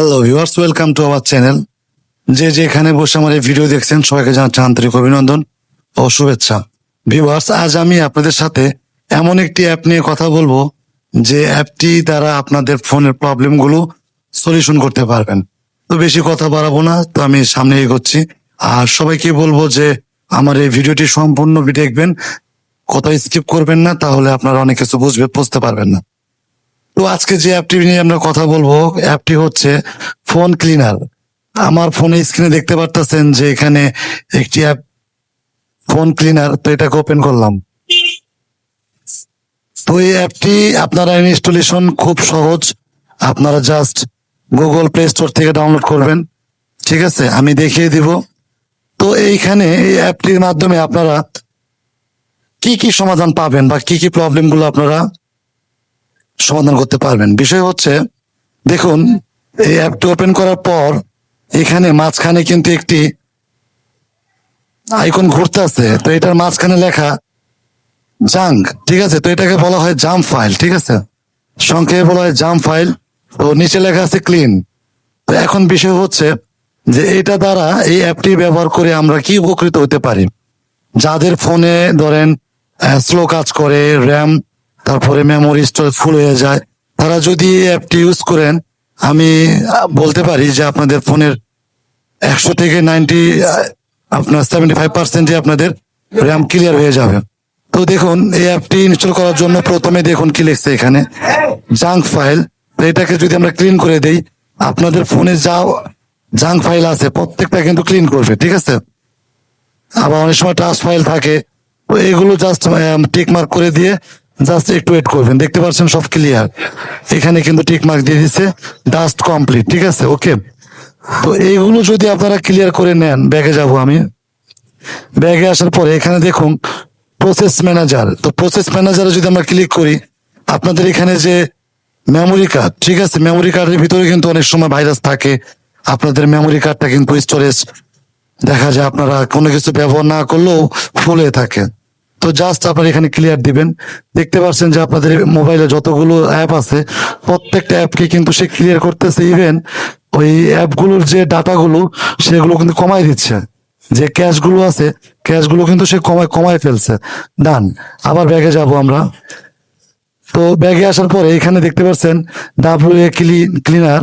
Hello viewers welcome to our channel যে যেখানে বসে আমার এই ভিডিও দেখছেন, সবাইকে জানাচ্ছি আন্তরিক অভিনন্দন ও শুভেচ্ছা। ভিউয়ার্স আজ আমি আপনাদের সাথে এমন একটি অ্যাপ নিয়ে কথা বলব, যে অ্যাপটি দ্বারা আপনাদের ফোনের প্রবলেমগুলো সলিউশন করতে পারবেন। তো বেশি কথা বাড়াবো না, তো আমি সামনে এগোচ্ছি। আর সবাইকে বলব যে আমার এই ভিডিওটি সম্পূর্ণ দেখবেন, কোথাও স্কিপ করবেন না, তাহলে আপনারা অনেক কিছু বুঝবে, বুঝতে পারবেন না। তো আজকে যে অ্যাপটি নিয়ে আমরা কথা বলব অ্যাপটি হচ্ছে ফোন ক্লিনার আমার ফোনে স্ক্রিনে দেখতে পারতেছেন যে এখানে একটি অ্যাপ ফোন ক্লিনার তো এটাকে ওপেন করলাম। তো এই অ্যাপটি আপনারা ইনস্টলেশন খুব সহজ। আপনারা জাস্ট গুগল প্লে স্টোর থেকে ডাউনলোড করবেন। ঠিক আছে, আমি দেখিয়ে দিব। তো এইখানে এই অ্যাপটির মাধ্যমে আপনারা কি কি সমাধান পাবেন বা কি কি প্রবলেমগুলো আপনারা সমাধান করতে পারবেন। বিষয় হচ্ছে, দেখুন, এই অ্যাপটি ওপেন করার পর এখানে মাঝখানে কিন্তু একটি আইকন ঘুরতে আছে। তো এটার মাঝখানে লেখা জাঙ্ক ঠিক আছে? তো এটাকে বলা হয় জাম ফাইল ঠিক আছে? সংক্ষেপে বলা হয় জাম ফাইল তো নিচে লেখা আছে ক্লিন তো এখন বিষয় হচ্ছে যে এটা দ্বারা এই অ্যাপটি ব্যবহার করে আমরা কি উপকৃত হতে পারি? যাদের ফোনে ধরেন স্লো কাজ করে র্যাম তারপরে মেমোরি স্টোরেজ ফুল হয়ে যায়। তারা যদি এই অ্যাপটি ইউজ করেন, আমি বলতে পারি যে আপনাদের ফোনের একশো থেকে নাইনটি আপনার সেভেন্টি ফাইভ পার্সেন্টই আপনাদের র্যাম ক্লিয়ার হয়ে যাবে। তো দেখুন, এই অ্যাপটি ইনস্টল করার জন্য প্রথমে দেখুন কি লিখছে এখানে। জাঙ্ক ফাইল তো এটাকে যদি আমরা ক্লিন করে দেই, আপনাদের ফোনে যা জাঙ্ক ফাইল আছে, প্রত্যেকটা কিন্তু ক্লিন করবে, ঠিক আছে? আবার অনেক সময় টাচ ফাইল থাকে। তো এগুলো জাস্ট টিক মার্ক করে দিয়ে জাস্ট একটু ওয়েট করবেন। দেখতে পাচ্ছেন সব ক্লিয়ার এখানে কিন্তু টিক মার্ক দিয়ে দিচ্ছে ডাস্ট কমপ্লিট ঠিক আছে? ওকে তো এইগুলো যদি আপনারা ক্লিয়ার করে নেন ব্যাগে যাব আমি। ব্যাগে আসার পরে এখানে দেখুন প্রসেস ম্যানেজার তো প্রসেস ম্যানেজারে যদি আমরা ক্লিক করি, আপনাদের এখানে যে মেমোরি কার্ড ঠিক আছে? মেমোরি কার্ডের ভিতরে কিন্তু অনেক সময় ভাইরাস থাকে। আপনাদের মেমোরি কার্ডটা কিন্তু স্টোরেজ দেখা যায়। আপনারা কোনো কিছু ব্যবহার না করলেও ফুল থাকে। তো জাস্ট আপনারা এখানে ক্লিয়ার দিবেন। দেখতে পাচ্ছেন যে আপনাদের মোবাইলে যতগুলো অ্যাপ আছে, প্রত্যেকটা অ্যাপকে কিন্তু সে ক্লিয়ার করতেছে। ইভেন ওই অ্যাপগুলোর যে ডাটাগুলো সেগুলো কিন্তু কমাই দিচ্ছে। যে ক্যাশগুলো আছে ক্যাশগুলো কিন্তু সে কমায় কমায় ফেলছে। ডান আবার ব্যাগে যাব আমরা। তো ব্যাগে আসার পরে এখানে দেখতে পাচ্ছেন ডাব্লিউ এ ক্লিন ক্লিনার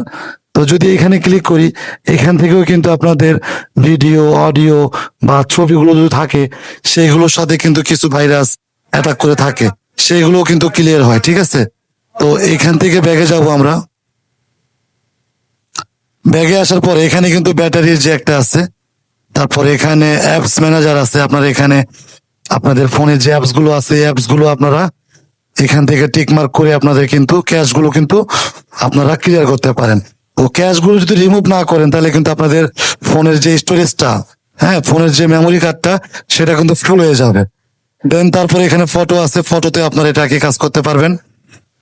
তো যদি এখানে ক্লিক করি, এখান থেকেও কিন্তু আপনাদের ভিডিও অডিও বা ছবিগুলো যদি থাকে, সেইগুলোর সাথে কিন্তু কিছু ভাইরাস অ্যাটাক করে থাকে। সেগুলো কিন্তু ক্লিয়ার হয়, ঠিক আছে? তো এখান থেকে ব্যাগে যাব আমরা। ব্যাগে আসার পর এখানে কিন্তু ব্যাটারির যে একটা আছে, তারপরে এখানে অ্যাপস ম্যানেজার আছে, আপনার এখানে আপনাদের ফোনে যে অ্যাপসগুলো আছে অ্যাপসগুলো আপনারা এখান থেকে টিকমার্ক করে আপনাদের কিন্তু ক্যাশগুলো কিন্তু আপনারা ক্লিয়ার করতে পারেন। তো ক্যাশগুলো যদি রিমুভ না করেন, তাহলে কিন্তু আপনাদের ফোনের যে স্টোরেজটা হ্যাঁ ফোনের যে মেমোরি কার্ডটা সেটা কিন্তু ফুল হয়ে যাবে। দেন তারপরে এখানে ফটো আছে ফটোতে আপনারা এটাকে কাজ করতে পারবেন।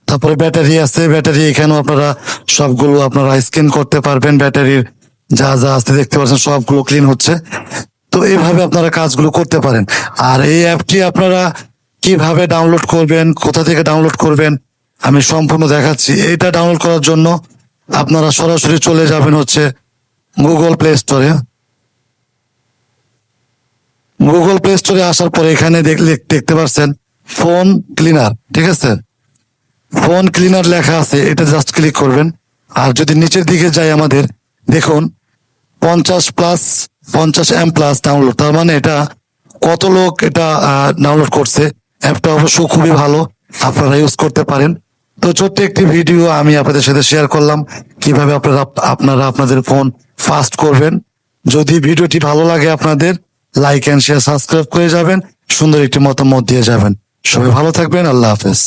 তারপরে ব্যাটারি আছে ব্যাটারি এখানেও আপনারা সবগুলো আপনারা স্ক্যান করতে পারবেন ব্যাটারির যা যা আছে দেখতে পাচ্ছেন, সবগুলো ক্লিন হচ্ছে। তো এইভাবে আপনারা কাজগুলো করতে পারেন। আর এই অ্যাপটি আপনারা কীভাবে ডাউনলোড করবেন, কোথা থেকে ডাউনলোড করবেন, আমি সম্পূর্ণ দেখাচ্ছি। এটা ডাউনলোড করার জন্য আপনারা সরাসরি চলে যাবেন হচ্ছে গুগল প্লে স্টোরে গুগল প্লে স্টোরে আসার পরে এখানে দেখতে পাচ্ছেন ফোন ক্লিনার ঠিক আছে? ফোন ক্লিনার লেখা আছে, এটা জাস্ট ক্লিক করবেন। আর যদি নিচের দিকে যাই আমাদের, দেখুন, পঞ্চাশ প্লাস পঞ্চাশ এম প্লাস ডাউনলোড তার মানে এটা কত লোক এটা ডাউনলোড করছে? অ্যাপটা অবশ্য খুবই ভালো, আপনারা ইউজ করতে পারেন। তো ছোট্ট একটি ভিডিও আমি আপনাদের সাথে শেয়ার করলাম। কীভাবে আপনারা আপনারা আপনাদের ফোন ফাস্ট করবেন। যদি ভিডিওটি ভালো লাগে আপনাদের লাইক এন্ড শেয়ার সাবস্ক্রাইব করে যাবেন। সুন্দর একটি মতামত দিয়ে যাবেন। সবাই ভালো থাকবেন। আল্লাহ হাফেজ।